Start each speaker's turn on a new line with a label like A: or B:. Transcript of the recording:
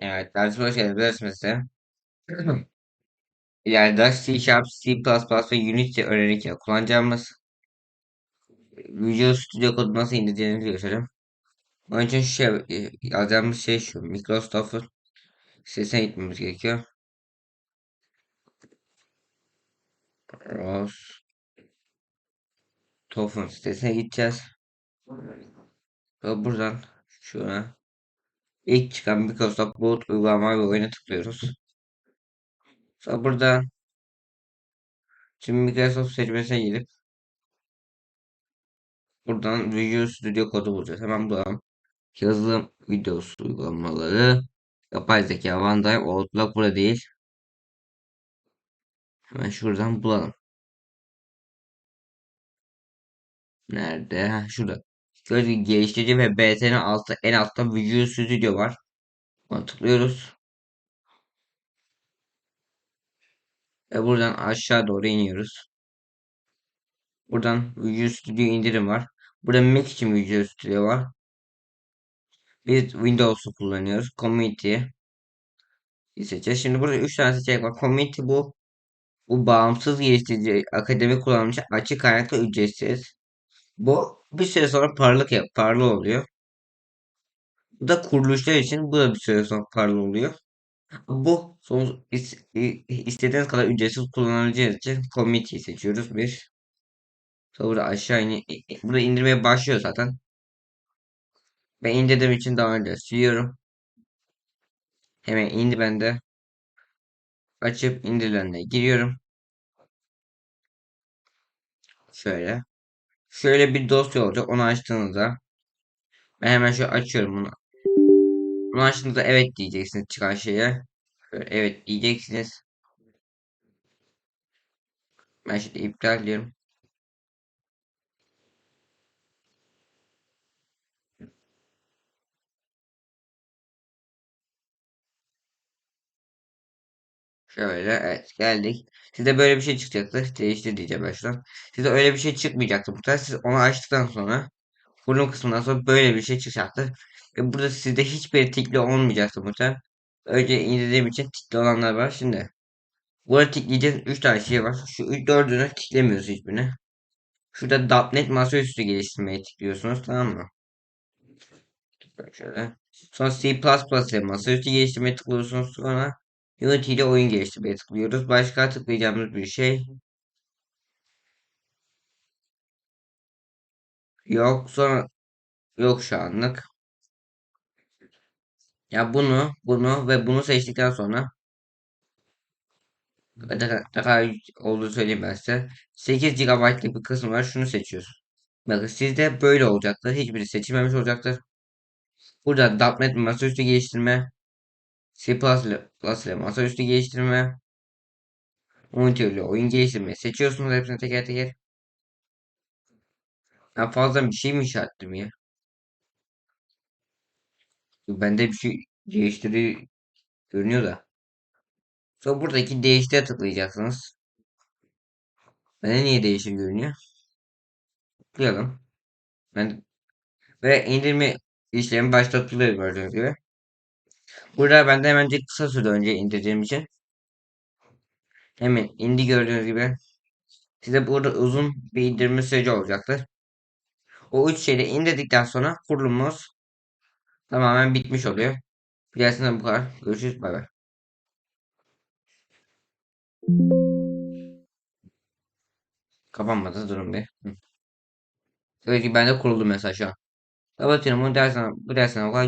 A: Evet, ders hoş geldiniz. Ders mesela. İleride C Sharp, C++ ve Unity öğrenirken kullanacağımız Visual Studio kodu nasıl indireceğinizi göstereyim. Onun için şu şey, e, yazacağımız şey şu. Microsoft'un sitesine gitmemiz gerekiyor. Rostof'un sitesine gideceğiz. Ve buradan şuna ilk çıkan Microsoft Build uygulama ve oyuna tıklıyoruz. Sonra burada şimdi Microsoft seçmesine gelip buradan Visual Studio kodu bulacağız. Hemen bulalım. Yazılım videosu uygulamaları. Yapay zeka, OneDrive, Outlook burada değil. Hemen şuradan bulalım. Nerede? Ha, şurada. Gibi geliştirici ve BTN altta en altta Visual Studio var. Ona tıklıyoruz. Ve buradan aşağı doğru iniyoruz. Buradan Visual Studio indirim var. Burada Mac için Visual Studio var. Biz Windows'u kullanıyoruz. Community seçeceğiz. Şimdi burada 3 tane seçenek var. Community bu bu bağımsız geliştirici akademi kullanmış açık kaynaklı ücretsiz. Bu bir süre sonra parlak yap, parlı oluyor. Bu da kuruluşlar için bu da bir süre sonra parlı oluyor. Bu son is, istediğiniz kadar ücretsiz kullanabileceğiniz için community'yi seçiyoruz. Bir. Sonra burada aşağı in, burada indirmeye başlıyor zaten. Ben indirdiğim için daha önce siliyorum. Hemen indi bende. Açıp indirilenle giriyorum. Şöyle. Şöyle bir dosya olacak. Onu açtığınızda ben hemen şöyle açıyorum bunu. Bunu açtığınızda evet diyeceksiniz çıkan şeye. Evet diyeceksiniz. Ben şimdi iptal diyorum. Şöyle evet geldik. Size böyle bir şey çıkacaktı. Değiştir diyeceğim ben şuradan. Size öyle bir şey çıkmayacaktı bu tarz. Siz onu açtıktan sonra kurulum kısmından sonra böyle bir şey çıkacaktı. Ve burada sizde hiçbir tikli olmayacaktı bu tarz. Önce indirdiğim için tikli olanlar var. Şimdi burada tikleyeceğiz 3 tane şey var. Şu 3 dördünü tiklemiyoruz hiçbirini. Şurada .NET masaüstü geliştirmeyi tıklıyorsunuz tamam mı? Şöyle. Sonra C++ ile masaüstü geliştirmeye tıklıyorsunuz. Sonra Unity ile oyun geliştirmeye tıklıyoruz. Başka tıklayacağımız bir şey yok. Sonra yok şu anlık. Ya bunu, bunu ve bunu seçtikten sonra ne kadar olduğunu söyleyeyim ben size. 8 GB'lık bir kısım var. Şunu seçiyoruz. Bakın sizde böyle olacaktır. Hiçbiri seçilmemiş olacaktır. Burada .NET masaüstü geliştirme, C++ ile masaüstü geliştirme, Unity ile oyun geliştirme seçiyorsunuz hepsini teker teker. Ben fazla bir şey mi işaretledim ya? Bende bir şey değiştiri görünüyor da. Sonra buradaki değiştire tıklayacaksınız. Bende niye değişir görünüyor? Tıklayalım. Ben ve indirme işlemi başlatılıyor gördüğünüz gibi. Burada bende hemencik kısa süre önce indirdiğim için hemen indi gördüğünüz gibi. Size burada uzun bir indirme süreci olacaktır. O üç şeyi de indirdikten sonra kurulumumuz tamamen bitmiş oluyor. Diğersinden bu kadar. Görüşürüz. Bay bay. Kapanmadı durun bir. Tabii ki bende kuruldu mesaj şu an. Kapatıyorum bu dersen bu dersen o kadar